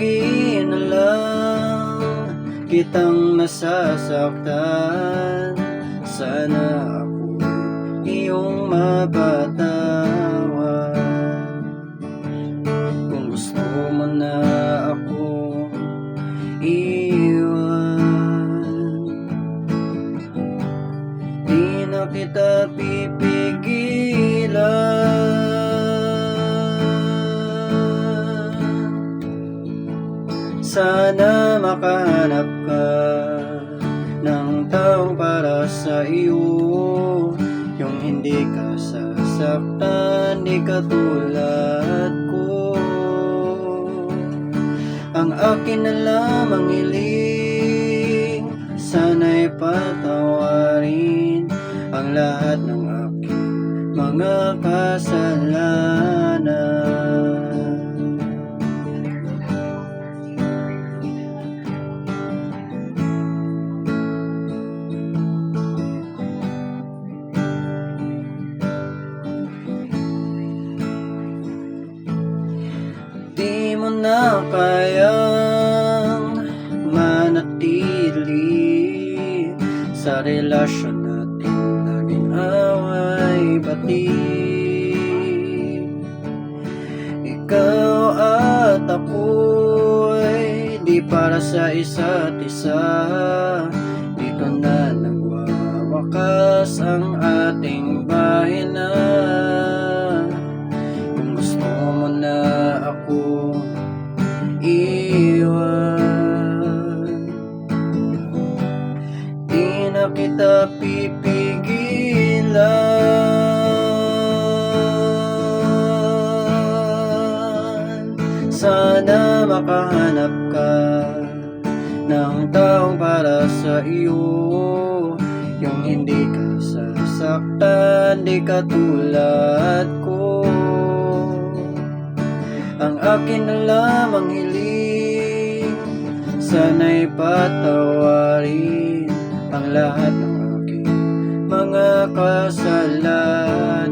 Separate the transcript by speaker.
Speaker 1: Lagi na lang Kitang nasasaktan. Sana ako Iyong mapatawa kung gusto mo na ako iwan Di na kita pipigilan Sana makahanap ka ng taong para sa iyo. Yung hindi ka sasaktan, di ka tulad ko. Ang akin na lamang hiling Sana'y patawarin Ang lahat ng aking mga kasalanan mo na kayang manatili Sa relasyon natin. Laging away pati. Ikaw at ako'y Di para sa isa't isa. Dito na nagwawakas ang ating bahina kung gusto mo na ako na kita pipigilan Sana makahanap ka ng taong para sa iyo. Yung hindi ka sasaktan, di ka tulad ko. Ang akin na lamang hiling Sana'y patawarin Ang lahat ng aking mga kasalanan